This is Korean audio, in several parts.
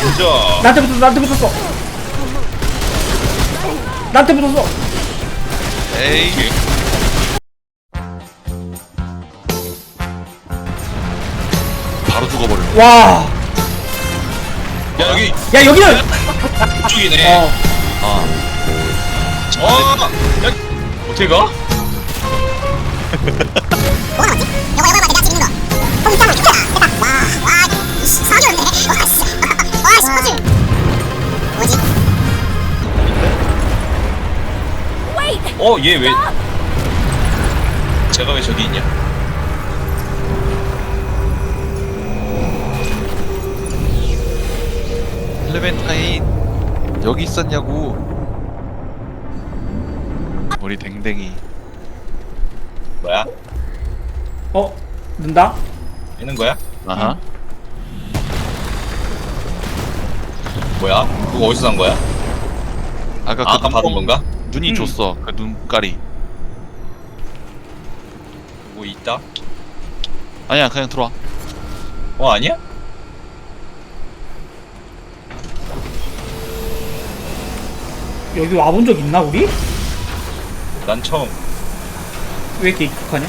진짜. 나한테 붙었어 나한테 붙었어. 나한테 붙었어. 에이. 바로 죽어버려 와. 야 여기. 야 여기는! 이쪽이네. 어. 아. 어. 야. 어떻게 가? 어 얘 왜? 제가 왜 저기 있냐? 클레멘타인 여기 있었냐고 우리 댕댕이 뭐야? 어? 는다? 있는 거야? 아하 뭐야? 그거 어디서 산 거야? 아까 아, 아까 눈- 받은 건가? 눈이 음. 줬어 그 눈깔이 뭐 있다? 아니야 그냥 들어와 어 아니야? 여기 와본 적 있나 우리? 난 처음. 왜 이렇게 익숙하냐?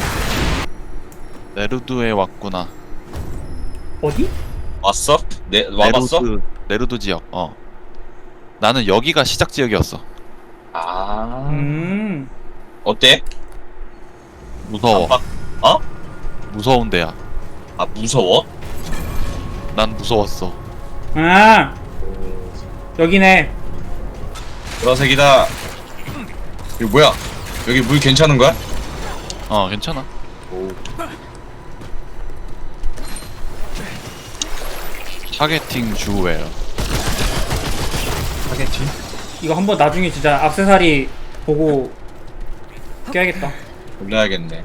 네르두에 왔구나 어디? 왔어? 네 와봤어? 네르두, 네르두 지역 어 나는 여기가 시작 지역이었어 아. 음 어때? 무서워 깜빡- 어? 무서운 데야 아 무서워? 난 무서웠어 아 여기네 보라색이다. 이거 뭐야? 여기 물 괜찮은 거야? 어 괜찮아 타겟팅 주웰 하겠지. 이거 한번 나중에 진짜 악세사리 보고 껴야겠다 올려야겠네.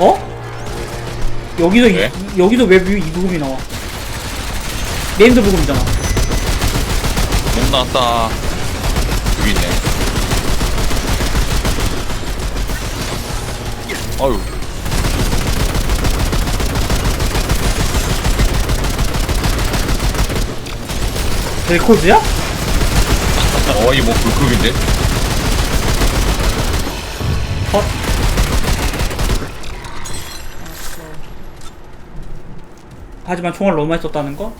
어? 여기서 이, 왜? 여기서 왜 이 부금이 나와? 네임드 부금이잖아 못 나왔다 여기 있네. 어휴 델코즈야? 어 이 뭐 불급인데? 어? 하지만 총알 너무 많이 썼다는 거?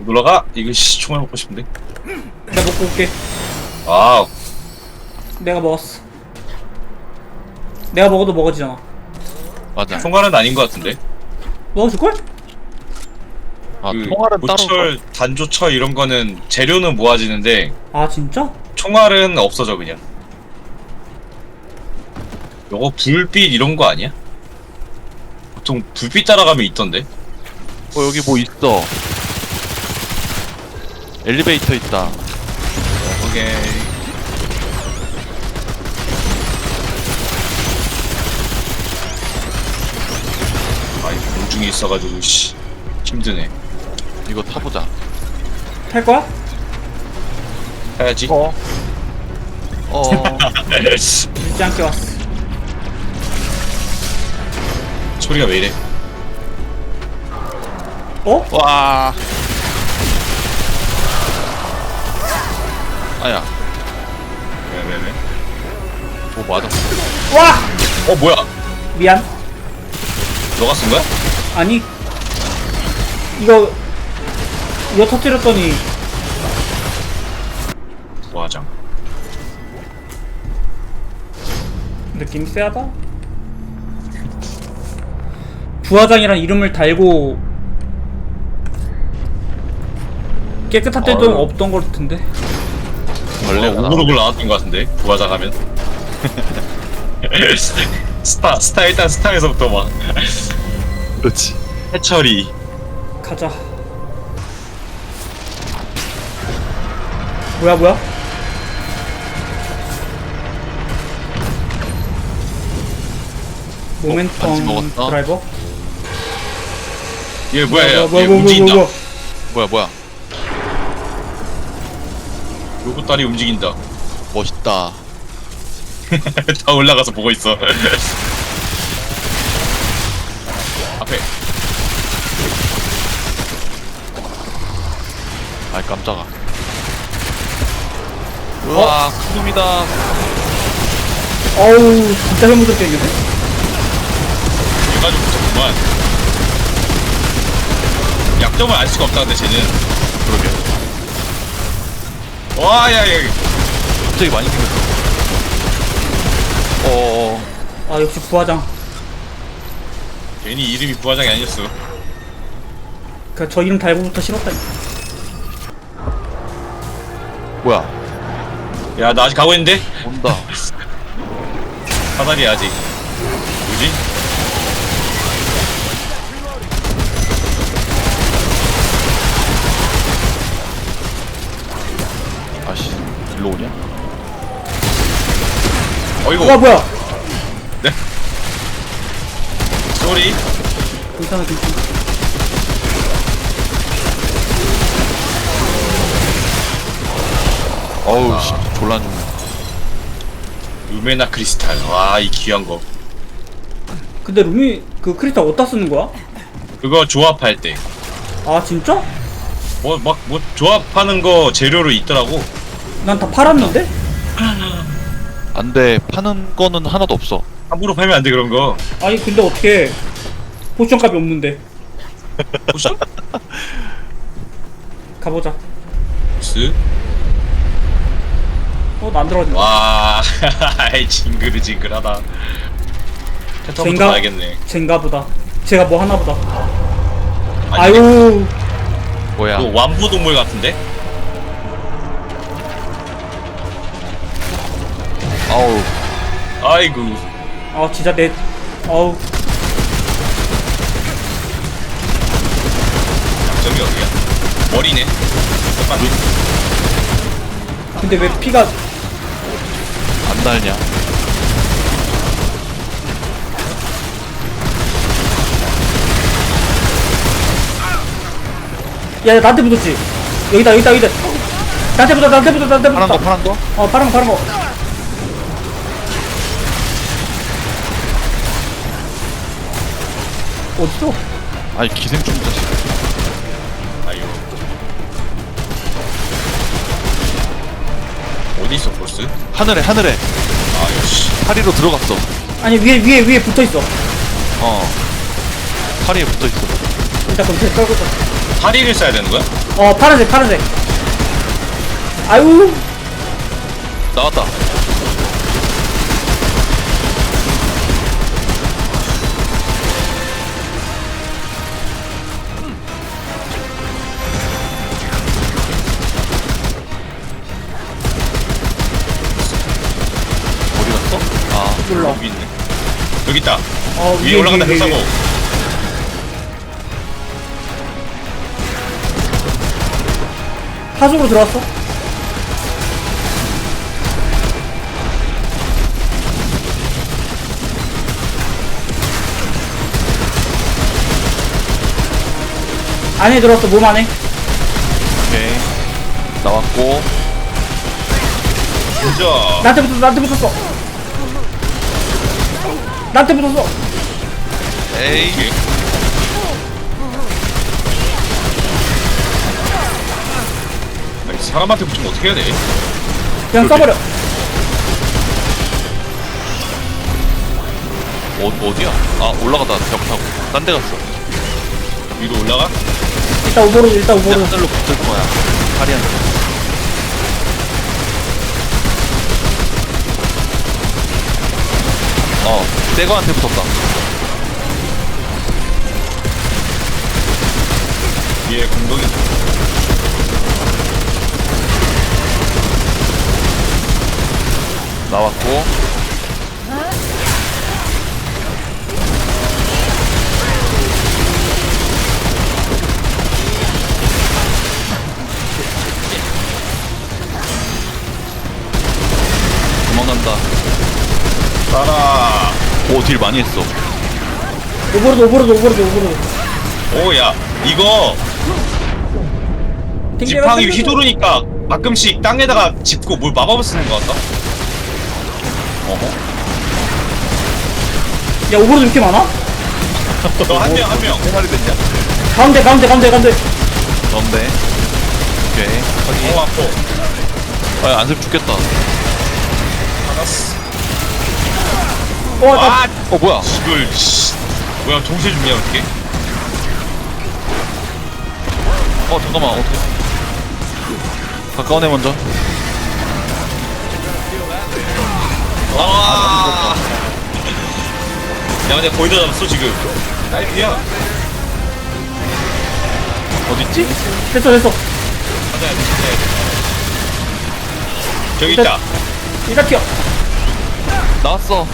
놀러 가? 이거 씨 총알 먹고 싶은데. 내가 먹고 올게 아 내가 먹었어 내가 먹어도 먹어지잖아 맞아 총알은 아닌 것 같은데. 먹어줄걸? 아 그 통화는 따로 보철, 단조처 이런 거는 재료는 모아지는데 아 진짜? 총알은 없어져 그냥. 요거 불빛 이런 거 아니야? 보통 불빛 따라가면 있던데. 어 여기 뭐 있어 엘리베이터 있다 오케이. 아이 공중에 있어가지고 씨 힘드네. 이거 타보자 탈 거야? 해야지. 어 어, 늦지 않게 왔어 소리가 왜 이래? 어? 와 아야 왜 왜 왜? 뭐 맞아 와! 어 뭐야? 미안 너가 쓴 거야? 아니 이거 이거 터뜨렸더니. 부화장. 느낌이 세하다? 부화장이란 이름을 달고 깨끗한 때도 어휴. 없던 걸 텐데. 원래 원래 오그로글 나왔던 것 같은데 부화장 하면. 스타 스타 일단 스타에서부터 막. 그렇지. 해철이 가자 뭐야 뭐야? 반지 모멘텀 먹었어? 드라이버? 얘 뭐야 얘, 뭐야 얘 뭐야 뭐야 움직인다. 뭐야 뭐야 뭐야 로봇 다리 움직인다. 멋있다 다 올라가서 보고 있어. 앞에. 아이 깜짝아 우와 큰 놈이다. 어우 진짜 혐오스럽게 생겼네. 해가지고 붙었구만. 약점을 알 수가 없다, 근데 쟤는. 그러게. 와, 야, 야. 갑자기 많이 생겼어 어어어. 아 역시 부화장. 괜히 이름이 부화장이 아니었어. 그저 이름 달고부터 싫었다니 뭐야 야, 나 아직 가고 있는데? 온다 사다리 아직. 뭐지? 아씨 일로 오냐? 어이구. 와 뭐야 네. 쏘리. 괜찮아 괜찮아 어우 씨 졸라 죽네 루메나 크리스탈. 와, 이 귀한 거. 근데 루미 그 크리스탈 어디다 쓰는 거야? 그거 조합할 때. 아 진짜? 뭐, 막, 뭐, 조합하는 거 재료로 있더라고. 난 다 팔았는데? 안돼 파는 거는 하나도 없어 함부로 팔면 안 돼, 그런 거. 아니 근데 어떻게 포션 값이 없는데 포션? 가보자 스? 어나 안 들어가네 와, 아이, 징그르징그르하다. 패턴부터 젠가? 봐야겠네. 젠가 보다 제가 뭐 하나 보다 아니, 아유 뭐야 또 완부 동물 같은데? 아우 아이고. 아 진짜 내 아우 저기 어디야? 머리네. 똑같네. 근데 왜 피가 안 달냐? 야, 야 나한테 붙었지? 여기다 여기다 여기다. 나한테 붙어 나한테 붙어 나한테 파란 거 붙어 파란 거? 어 파란 거 파란 거. 어딨어? 아니 기생충 자식 아유. 어디 있어, 보스? 하늘에 하늘에. 아, 역시. 파리로 들어갔어. 아니 위에 위에 위에 붙어 있어. 어. 파리에 붙어있어. 일단 그럼 제 깔고 있어 파리를 써야 되는 거야? 어 파란색 파란색. 아유. 나왔다 어 위에 올라간다, 벽사고. 하속으로 들어왔어? 안에 들어왔어 몸 안에. 오케이. 나왔고. 진짜. 나한테 붙었어 나한테 붙었어. 나한테 붙었어 에이. 아니, 사람한테 붙이면 어떻게 해야 돼? 그냥 써버려 어, 어디야? 아 올라가다 벽 타고 딴 데 갔어 위로 올라가? 일단 오버로드 일단 진짜 오버로드 하늘로 붙을 거야 파리한테 어 새거한테 붙었다 위에 공동이 나왔고. 도망간다. 따라. 오딜 많이 했어. 오버로드 오버로드 오버로드 오버로드. 오, 야, 이거 지팡이 휘두르니까 가끔씩 땅에다가 짚고 뭘 마법을 쓰는 것 같다. 어허. 야 오버로드 이렇게 많아? 한 명, 한 명. 세 마리 됐냐? 가운데 가운데 가운데 가운데 넌데. 오케이. 확인. 어, 아파. 아, 안습 죽겠다. 알았어. 와나 아, 어, 뭐야? 이걸, 씨. 뭐야, 동시에 죽냐, 어떻게? 어, 잠깐만. 어떻게. 가까운 애 먼저. 아, 야, 근데 거의 다 잡았어, 지금. 나이프야. 어딨지? 됐어 됐어 맞아야 돼, 맞아야 돼. 저기 있다. 일단 튀어 나왔어.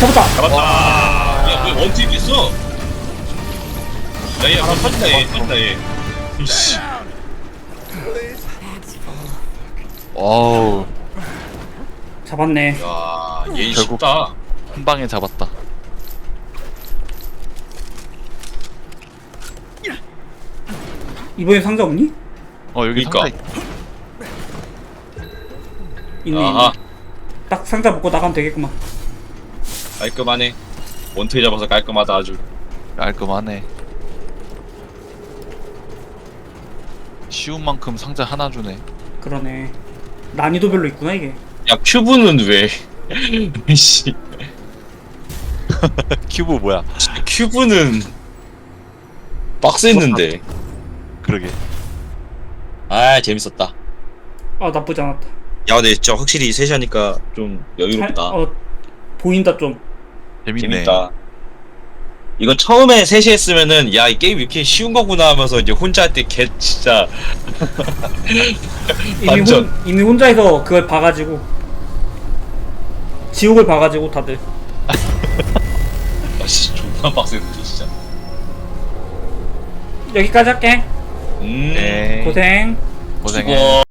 잡았다 잡았다. 야, 왜 원팀 있어? 야, 얘, 뭐 터진다, 얘, 터진다, 얘. 이씨. 어우, 잡았네 야, 얘 결국- 쉽다. 한 방에 잡았다. 이번에 상자 없니? 어, 여기 그니까. 상자 있... 있네 아하, 있네. 딱 상자 먹고 나가면 되겠구만 깔끔하네. 원투에 잡아서 깔끔하다, 아주. 깔끔하네. 쉬운 만큼 상자 하나 주네. 그러네 난이도별로 있구나 이게 야, 큐브는 왜? 씨. 큐브 뭐야? 큐브는 빡셌는데. 그러게. 아, 재밌었다. 아 나쁘지 않았다 야, 근데 진짜 확실히 셋이 하니까 좀 여유롭다. 살- 어 보인다 좀 재밌네. 재밌다. 이건 처음에 셋이 했으면은 야 이 게임 이렇게 쉬운 거구나 하면서 이제 혼자 할 때 개 진짜 이미, 완전. 혼, 이미 혼자서 그걸 봐가지고 지옥을 봐가지고 다들 아 씨 존나 빡셌는데 진짜. 여기까지 할게 음. 네. 고생 고생해. 수고.